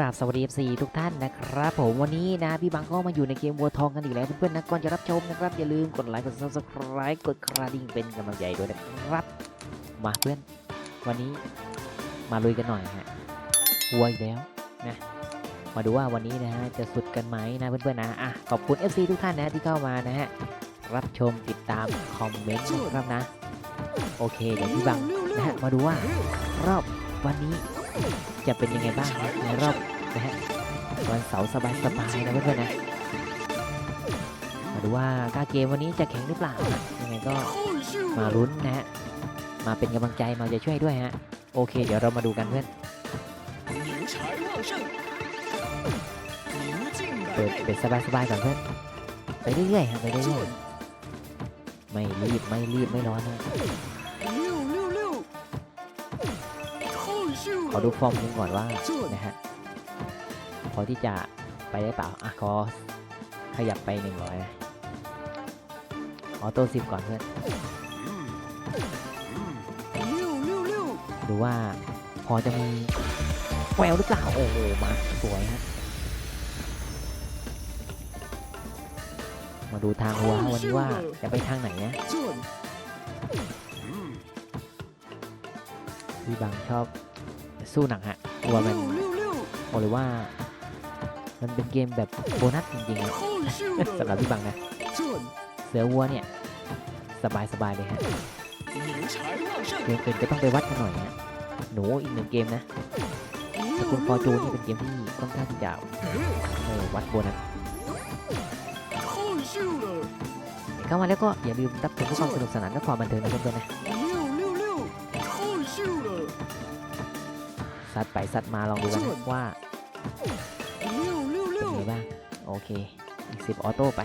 ราบสวัสดี FC ทุกท่านนะครับผมวันนี้นะพี่บังก็มาอยู่ในเกมวัวทองกันอีกแล้วเพื่อนๆนะก่อนจะรับชมนะครับอย่าลืมกดไลค์กด subscribe กดกระดิ่งเป็นกำลังใจด้วยนะครับ มาเพื่อนวันนี้มาลุยกันหน่อยฮะวัวอีกแล้วนะมาดูว่าวันนี้นะฮะจะสุดกันไหมนะเพื่อนๆนะอะขอบคุณ FC ทุกท่านนะที่เข้ามานะฮะรับชมติดตามคอมเมนต์นะครับนะ โอเคเดี๋ยวพี่บังนะฮะมาดูว่ารอบวันนี้ จะเป็นยังไงบ้างในรอบนะฮะวันเสาร์สบายๆนะเพื่อนๆนะมาดูว่าก้าเกมวันนี้จะแข็งหรือเปล่ายังไงก็มาลุ้นนะฮะมาเป็นกำลังใจมาจะช่วยด้วยฮะโอเค เดี๋ยวเรามาดูกันเพื่อนเปิดสบายๆก่อนเพื่อนไปเรื่อยๆครัไปเรื่อยๆไม่รีบไม่รีบไม่ร้อนนะ อดูฟอร์มกันก่อนว่านะฮะพอที่จะไปได้เปล่าอะขอขยับไปหนึ่งร้อยนะออโต้สิบก่อนเพื่อนดูว่าพอจะมีแววหรือเปล่าโอ้โหมาสวยฮะมาดูทางวัววันนี้ว่าจะไปทางไหนนะที่บางชอบ สู้หนังฮะกลัวมันบอกเลยว่า มันเป็นเกมแบบโบนัสจริงๆสำหรับพี่บังนะ เสือวัวเนี่ย สบายสบายเลยฮะเกมอื่นก็ต้องไปวัดกันหน่อยนะหนูอีกหนึ่งเกมนะสกุลฟอร์จูนี่เป็นเกมที่ค่อนข้างที่จะเออวัดโบนัสเข้ามาแล้วก็อย่าลืมตับชมความสนุกสนานและความบันเทิงนะเพื่อนๆนะัดไปสัดมาลองดูกันว่าเป็นไงบ้างโอเคอีกสิบออโต้ไป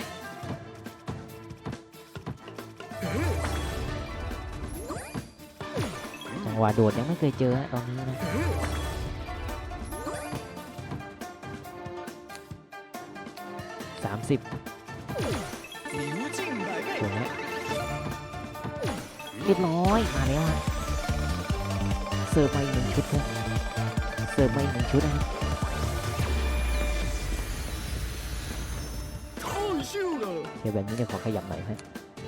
จังหวะโดดยังไม่เคยเจอตอนนี้นะสามสิบสวยนะเรียบร้อย มาแล้วเสิร์ฟไปหนึ่งชุดเลย เสริมมาอีกหนึ่งชุดนะครับเดี๋ยแบบนี้เนี่ยขอขยับหน่อยฮะ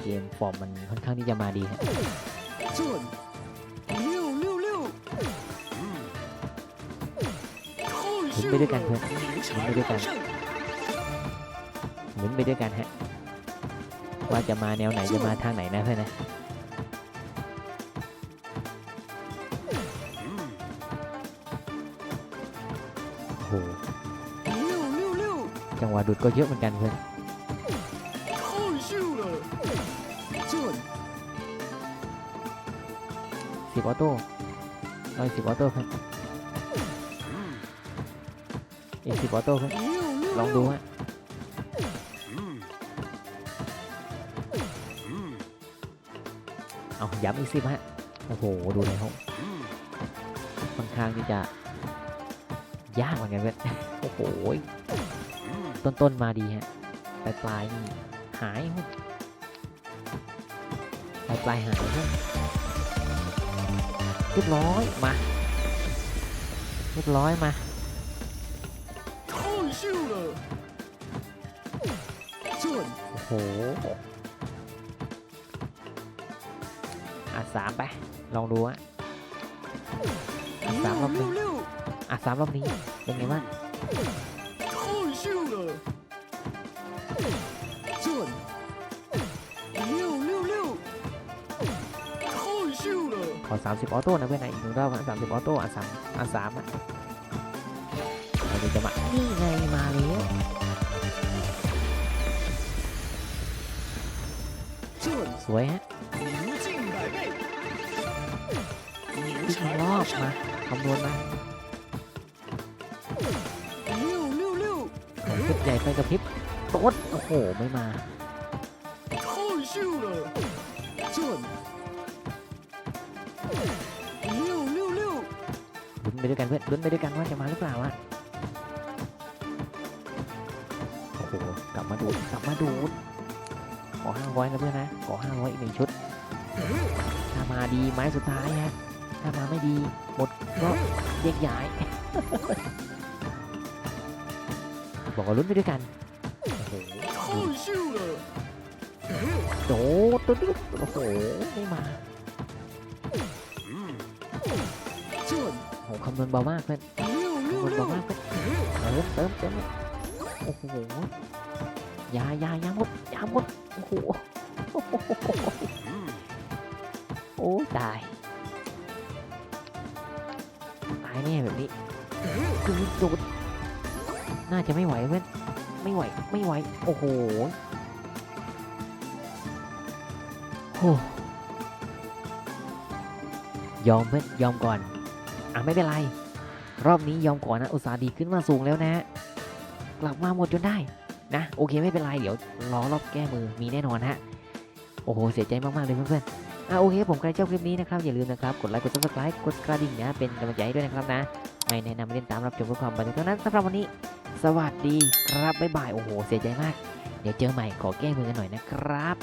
เกมฟอร์มมันค่อนข้างที่จะมาดีฮะหมุนไปด้วยกันเพื่อนหมุนไปด้วยกันหมุนไปด้วยกันฮะว่าจะมาแนวไหนจะมาทางไหนนะเพื่อนนะ โหจังหวะดุดก็เยอะเหมือนกันเพื่อนสิบออโต้ร้อยสิบออโต้เพื่อนอีกสิบออโต้เพื่อนลองดูฮะเอาย้ำอีกสิบฮะ โอ้โห ดูเในห้องค่อนข้างที่จะ ยากเหมือนกันเว้ยโอ้โหต้นต้นมาดีฮะปลายปลายหายปลายปลายหายเรียบร้อยมาเรียบร้อยมาโอ้โหอะสามไป ลองดูอะสามรอบนึงะสามรอบนี้เป็นไงบ้างขอสามสิบออโต้นะเพื่อนนอีกหนึ่งรอบสามสิบออโต้อะสามอะสามอะเราจะมานี่ไงมาแล้วสวยฮะอีกหนึ่งรอบมาคำนวณมา ชุดใหญ่ไปกระพริบโต๊ดโอ้โห ไม่มาลุ้นไปด้วยกันเพื่อนลุ้นไปด้วยกันว่าจะมาหรือเปล่าวะโอ้โห กลับมาดูกลับมาดูขอห้าร้อยนะเพื่อนนะ ขอห้าร้อยอีกหนึ่งชุด ถ้ามาดีไม้สุดท้ายฮะ ถ้ามาไม่ดี หมดก็แยกย้าย บอกว่าลุ้นไปด้วยกันโดดตัวนี้โอ้โหไม่มาโหคำนวณเบามากเพื่อนคำนวณเบามากเพื่อนเติมเติมเติมโอ้โหยายายาหมดยาหมดโอ้โหโอ้ตายตายแน่แบบนี้คือโดด น่าจะไม่ไหวเพื่อนไม่ไหวไม่ไหวโอ้โหโอ้ยอมเพื่อนยอมก่อนอะไม่เป็นไร รอบนี้ยอมก่อนนะอุตสาห์ดีขึ้นมาสูงแล้วนะ กลับมาหมดจนได้นะโอเคไม่เป็นไร เดี๋ยวรอรอบแก้มือมีแน่นอนฮะโอ้โหเสียใจมากๆเลยเพื่อนๆอะโอเคผมใครชอบคลิปนี้นะครับอย่าลืมนะครับกดไลค์กด subscribe กดกระดิ่งนะเป็นกำลังใจให้ด้วยนะครับนะ ไม่แนะนำเล่นตามรับชมเพื่อความบันเทิงเท่านั้นสำหรับวันนี้ สวัสดีครับบ๊ายบายโอ้โหเสียใจมาก เดี๋ยวเจอใหม่ขอแก้มือกันหน่อยนะครับ